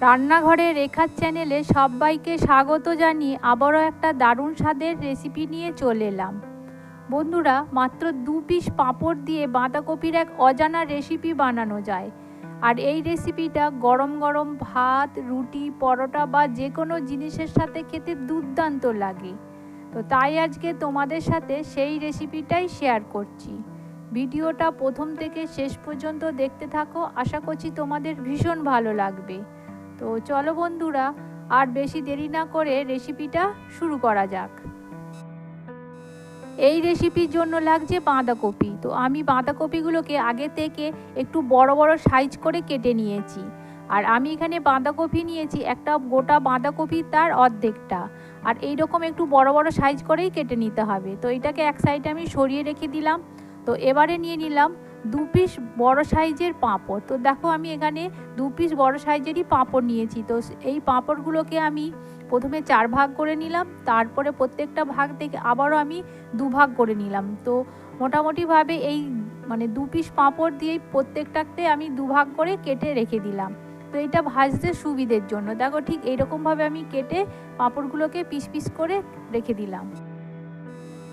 রান্নাঘরে রেখার চ্যানেলে সবাইকে স্বাগত জানিয়ে আবারও একটা দারুণ স্বাদের রেসিপি নিয়ে চলে এলাম। বন্ধুরা, মাত্র দু পিস পাঁপড় দিয়ে বাঁধাকপির এক অজানা রেসিপি বানানো যায়। আর এই রেসিপিটা গরম গরম ভাত, রুটি, পরোটা বা যে কোনো জিনিসের সাথে খেতে দুর্দান্ত লাগে। তো তাই আজকে তোমাদের সাথে সেই রেসিপিটাই শেয়ার করছি। ভিডিওটা প্রথম থেকে শেষ পর্যন্ত দেখতে থাকো। আশা করছি তোমাদের ভীষণ ভালো লাগবে। তো চলো বন্ধুরা, আর বেশি দেরি না করে রেসিপিটা শুরু করা যাক। এই রেসিপির জন্য লাগছে বাঁধাকপি। তো আমি বাঁধাকপিগুলোকে আগে থেকে একটু বড় বড় সাইজ করে কেটে নিয়েছি। আর আমি এখানে বাঁধাকপি নিয়েছি একটা গোটা বাঁধাকপি তার অর্ধেকটা। আর এই রকম একটু বড় বড় সাইজ করেই কেটে নিতে হবে। তো এটাকে এক সাইডে আমি সরিয়ে রেখে দিলাম। তো এবারে নিয়ে নিলাম দু পিস বড় সাইজের পাঁপড়। তো দেখো আমি এখানে দু পিস বড় সাইজেরই পাঁপড় নিয়েছি। তো এই পাঁপড়গুলোকে আমি প্রথমে চার ভাগ করে নিলাম, তারপরে প্রত্যেকটা ভাগ থেকে আবারও আমি দু ভাগ করে নিলাম। তো মোটামুটিভাবে এই মানে দু পিস পাঁপড় দিয়েই প্রত্যেকটাতে আমি দু ভাগ করে কেটে রেখে দিলাম। তো এটা ভাজতে সুবিধের জন্য। দেখো ঠিক এইরকমভাবে আমি কেটে পাঁপড়গুলোকে পিস পিস করে রেখে দিলাম।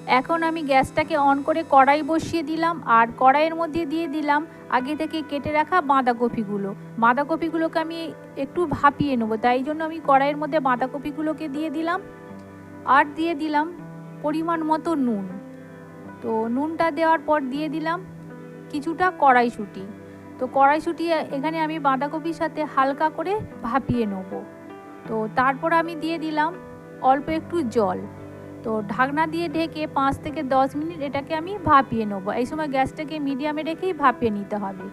এখন আমি গ্যাসটাকে অন করে কড়াই বসিয়ে দিলাম আর কড়াইয়ের মধ্যে দিয়ে দিলাম আগে থেকে কেটে রাখা বাঁধাকপিগুলো। বাঁধাকপিগুলোকে আমি একটু ভাপিয়ে নেব, তাই জন্য আমি কড়াইয়ের মধ্যে বাঁধাকপিগুলোকে দিয়ে দিলাম আর দিয়ে দিলাম পরিমাণ মতো নুন। তো নুনটা দেওয়ার পর দিয়ে দিলাম কিছুটা কড়াইশুঁটি। তো কড়াইশুঁটি এখানে আমি বাঁধাকপির সাথে হালকা করে ভাপিয়ে নেব। তো তারপর আমি দিয়ে দিলাম অল্প একটু জল। তো ঢাকনা দিয়ে ঢেকে পাঁচ থেকে দশ মিনিট এটাকে আমি ভাপিয়ে নেব। এই সময় গ্যাসটাকে মিডিয়ামে রেখেই ভাপিয়ে নিতে হবে।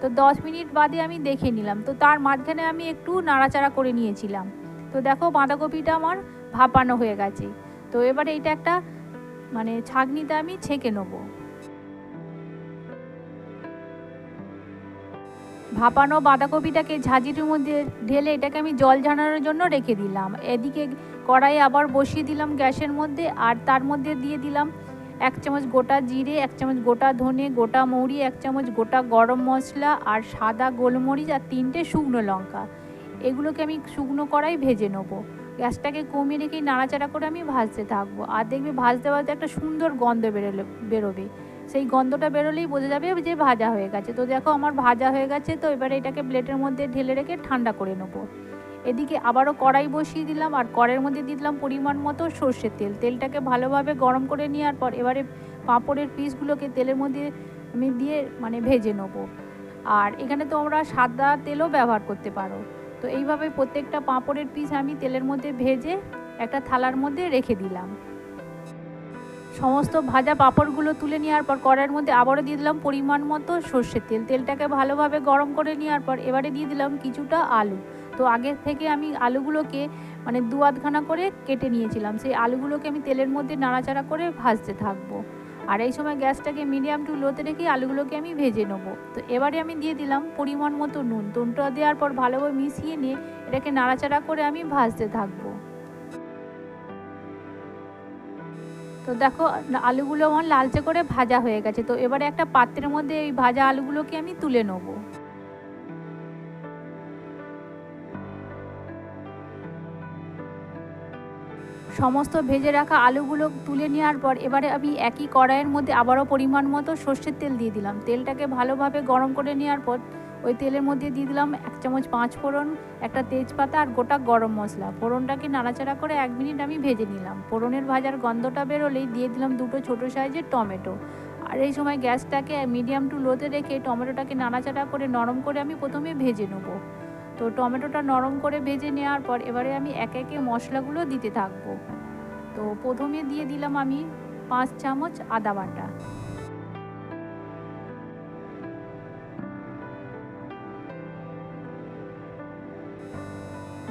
তো দশ মিনিট বাদে আমি দেখে নিলাম। তো তার মাঝখানে আমি একটু নাড়াচাড়া করে নিয়েছিলাম। তো দেখো বাঁধাকপিটা আমার ভাপানো হয়ে গেছে। তো এবার এইটা একটা মানে ছাঁকনিতে আমি ছেঁকে নেব। ভাপানো বাঁধাকপিটাকে ঝাঁঝিটির মধ্যে ঢেলে এটাকে আমি জল ঝানানোর জন্য রেখে দিলাম। এদিকে কড়াই আবার বসিয়ে দিলাম গ্যাসের মধ্যে আর তার মধ্যে দিয়ে দিলাম এক চামচ গোটা জিরে, এক চামচ গোটা ধনে, গোটা মৌরি, এক চামচ গোটা গরম মশলা আর সাদা গোলমরিচ আর তিনটে শুকনো লঙ্কা। এগুলোকে আমি শুকনো কড়াই ভেজে নেব। গ্যাসটাকে কমিয়ে রেখেই নাড়াচাড়া করে আমি ভাজতে থাকব। আর দেখবে ভাজতে ভাজতে একটা সুন্দর গন্ধ বেরোলে বেরোবে। সেই গন্ধটা বেরোলেই বোঝা যাবে যে ভাজা হয়ে গেছে। তো দেখো আমার ভাজা হয়ে গেছে, তো এবারে এটাকে প্লেটের মধ্যে ঢেলে রেখে ঠান্ডা করে নেব। এদিকে আবারও কড়াই বসিয়ে দিলাম আর কড়াইয়ের মধ্যে দিয়ে দিলাম পরিমাণ মতো সর্ষের তেল। তেলটাকে ভালোভাবে গরম করে নেওয়ার পর এবারে পাঁপড়ের পিসগুলোকে তেলের মধ্যে আমি দিয়ে মানে ভেজে নেব। আর এখানে তোমরা সাদা তেলও ব্যবহার করতে পারো। তো এইভাবে প্রত্যেকটা পাঁপড়ের পিস আমি তেলের মধ্যে ভেজে একটা থালার মধ্যে রেখে দিলাম। সমস্ত ভাজা পাঁপড়গুলো তুলে নেওয়ার পর কড়াইয়ের মধ্যে আবারও দিয়ে দিলাম পরিমাণ মতো সর্ষের তেল। তেলটাকে ভালোভাবে গরম করে নেওয়ার পর এবারে দিয়ে দিলাম কিছুটা আলু। তো আগে থেকে আমি আলুগুলোকে মানে দু আধখানা করে কেটে নিয়েছিলাম। সেই আলুগুলোকে আমি তেলের মধ্যে নাড়াচাড়া করে ভাজতে থাকব। আর এই সময় গ্যাসটাকে মিডিয়াম টু লোতে রেখে আলুগুলোকে আমি ভেজে নেব। তো এবারে আমি দিয়ে দিলাম পরিমাণ মতো নুন। নুনটা দেওয়ার পর ভালোভাবে মিশিয়ে নিয়ে এটাকে নাড়াচাড়া করে আমি ভাজতে থাকব। তো দেখো আলুগুলো আমার লালচে করে ভাজা হয়ে গেছে। তো এবারে একটা পাত্রের মধ্যে এই ভাজা আলুগুলোকে আমি তুলে নেব। সমস্ত ভেজে রাখা আলুগুলো তুলে নেওয়ার পর এবারে আমি একই কড়াইয়ের মধ্যে আবারও পরিমাণ মতো সর্ষের তেল দিয়ে দিলাম। তেলটাকে ভালোভাবে গরম করে নেওয়ার পর ওই তেলের মধ্যে দিয়ে দিলাম এক চামচ পাঁচ ফোড়ন, একটা তেজপাতা আর গোটা গরম মশলা। ফোড়নটাকে নাড়াচাড়া করে এক মিনিট আমি ভেজে নিলাম। ফোড়নের ভাজার গন্ধটা বেরোলেই দিয়ে দিলাম দুটো ছোটো সাইজের টমেটো। আর এই সময় গ্যাসটাকে মিডিয়াম টু লোতে রেখে টমেটোটাকে নাড়াচাড়া করে নরম করে আমি প্রথমে ভেজে নেব। তো টমেটোটা নরম করে ভেজে নেওয়ার পর এবারে আমি এক একে মশলাগুলো দিতে থাকব। তো প্রথমে দিয়ে দিলাম আমি পাঁচ চামচ আদা বাটা।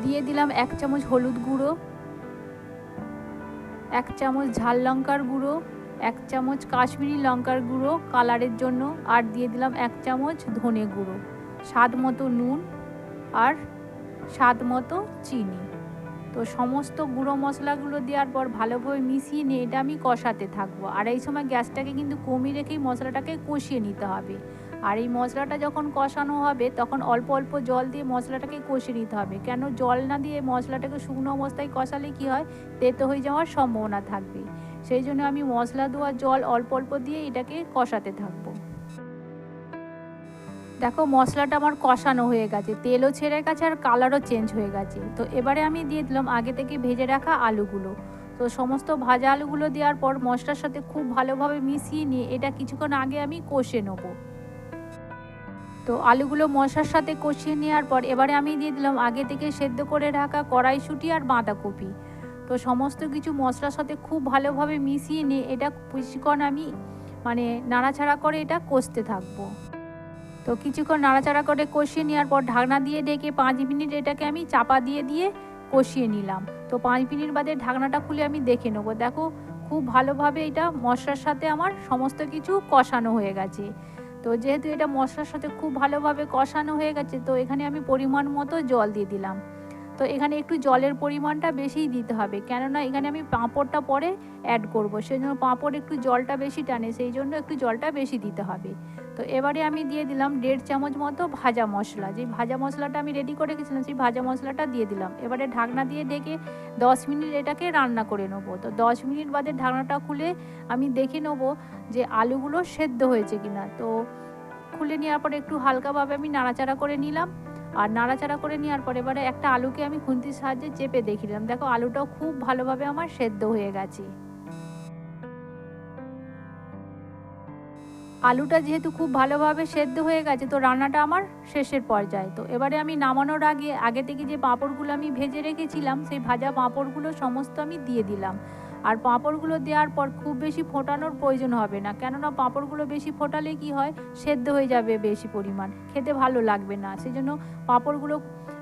দিয়ে দিলাম এক চামচ হলুদ গুঁড়ো, এক চামচ ঝাল লঙ্কার গুঁড়ো, এক চামচ কাশ্মীরি লঙ্কার গুঁড়ো কালারের জন্য, আর দিয়ে দিলাম এক চামচ ধনে গুঁড়ো, স্বাদ মতো নুন আর স্বাদ মতো চিনি। তো সমস্ত গুঁড়ো মশলাগুলো দেওয়ার পর ভালোভাবে মিশিয়ে নিয়ে এটা আমি কষাতে থাকব। আর এই সময় গ্যাসটাকে কিন্তু কমিয়ে রেখেই মশলাটাকে কষিয়ে নিতে হবে। আর এই মশলাটা যখন কষানো হবে, তখন অল্প অল্প জল দিয়ে মশলাটাকে কষে নিতে হবে। কেন? জল না দিয়ে মশলাটাকে শুকনো অবস্থায় কষালে কি হয়? তেতো হয়ে যাওয়ার সম্ভাবনা থাকবে। সেই জন্য আমি মশলা দেওয়া জল অল্প অল্প দিয়ে এটাকে কষাতে থাকব। দেখো, মশলাটা আমার কষানো হয়ে গেছে। তেলও ছেড়ে গেছে আর কালারও চেঞ্জ হয়ে গেছে। তো এবারে আমি দিয়ে দিলাম আগে থেকে ভেজে রাখা আলুগুলো। তো সমস্ত ভাজা আলুগুলো দেওয়ার পর মশলার সাথে খুব ভালোভাবে মিশিয়ে নিয়ে এটা কিছুক্ষণ আগে আমি কষে নেব। তো আলুগুলো মশার সাথে কষিয়ে নেওয়ার পর এবারে আমি দিয়ে দিলাম আগে থেকে সেদ্ধ করে রাখা কড়াইশুঁটি আর বাঁধাকপি। তো সমস্ত কিছু মশলার সাথে খুব ভালোভাবে মিশিয়ে নিয়ে এটা কিছুক্ষণ আমি মানে নাড়াচাড়া করে এটা কষতে থাকব। তো কিছুক্ষণ নাড়াচাড়া করে কষিয়ে নেওয়ার পর ঢাকনা দিয়ে ডেকে পাঁচ মিনিট এটাকে আমি চাপা দিয়ে দিয়ে কষিয়ে নিলাম। তো পাঁচ মিনিট বাদে ঢাকনাটা খুলে আমি দেখে নেব। দেখো, খুব ভালোভাবে এটা মশলার সাথে আমার সমস্ত কিছু কষানো হয়ে গেছে। তো যেহেতু এটা মশলার সাথে খুব ভালোভাবে কষানো হয়ে গেছে, তো এখানে আমি পরিমাণ মতো জল দিয়ে দিলাম। তো এখানে একটু জলের পরিমাণটা বেশিই দিতে হবে, কেননা এখানে আমি পাঁপড়টা পরে অ্যাড করব। সেই জন্য পাঁপড় একটু জলটা বেশি টানে, সেই জন্য একটু জলটা বেশি দিতে হবে। তো এবারে আমি দিয়ে দিলাম দেড় চামচ মতো ভাজা মশলা। যে ভাজা মশলাটা আমি রেডি করে রেখেছিলাম সেই ভাজা মশলাটা দিয়ে দিলাম। এবারে ঢাকনা দিয়ে ডেকে দশ মিনিট এটাকে রান্না করে নেব। তো দশ মিনিট বাদে ঢাকনাটা খুলে আমি দেখে নেব যে আলুগুলো সেদ্ধ হয়েছে কিনা। তো খুলে নেওয়ার পরে একটু হালকাভাবে আমি নাড়াচাড়া করে নিলাম। আর নাড়াচাড়া করে নেওয়ার পরে এবারে একটা আলুকে আমি খুন্তির সাহায্যে চেপে দেখিলাম দেখো, আলুটাও খুব ভালোভাবে আমার সেদ্ধ হয়ে গেছে। আলুটা যেহেতু খুব ভালোভাবে সেদ্ধ হয়ে গেছে, তো রান্নাটা আমার শেষের পর্যায়ে। তো এবারে আমি নামানোর আগে আগে থেকে যে পাঁপড়গুলো আমি ভেজে রেখেছিলাম, সেই ভাজা পাঁপড়গুলো সমস্ত আমি দিয়ে দিলাম। আর পাঁপড়গুলো দেওয়ার পর খুব বেশি ফোটানোর প্রয়োজন হবে না। কেননা পাঁপড়গুলো বেশি ফোটালে কি হয়? সেদ্ধ হয়ে যাবে বেশি পরিমাণ। খেতে ভালো লাগবে না। সেই জন্য পাঁপড়গুলো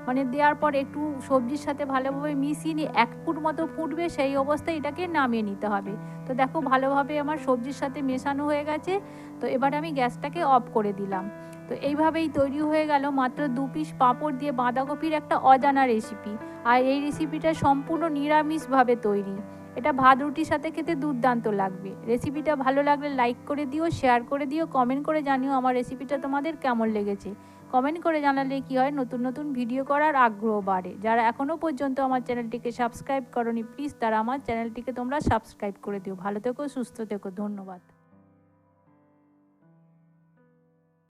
মানে দেওয়ার পর একটু সবজির সাথে ভালোভাবে মিশিয়ে নিয়ে এক ফুট মতো ফুটবে, সেই অবস্থায় এটাকে নামিয়ে নিতে হবে। তো দেখো ভালোভাবে আমার সবজির সাথে মেশানো হয়ে গেছে। তো এবার আমি গ্যাসটাকে অফ করে দিলাম। তো এইভাবেই তৈরি হয়ে গেল মাত্র দু পিস পাঁপড় দিয়ে বাঁধাকপির একটা অজানা রেসিপি আর এই রেসিপিটা সম্পূর্ণ নিরামিষভাবে তৈরি। এটা ভাত রুটির সাথে খেতে দুর্দান্ত লাগবে। রেসিপিটা ভালো লাগলে লাইক করে দিও শেয়ার করে দিও কমেন্ট করে জানিও আমার রেসিপিটা তোমাদের কেমন লেগেছে। কমেন্ট করে জানালে কি হয়, নতুন নতুন ভিডিও করার আগ্রহ বাড়ে। যারা এখনও পর্যন্ত আমার চ্যানেলটিকে সাবস্ক্রাইব করনি প্লিজ তারা আমার চ্যানেলটিকে তোমরা সাবস্ক্রাইব করে দিও। ভালো থেকো, সুস্থ থেকো, ধন্যবাদ।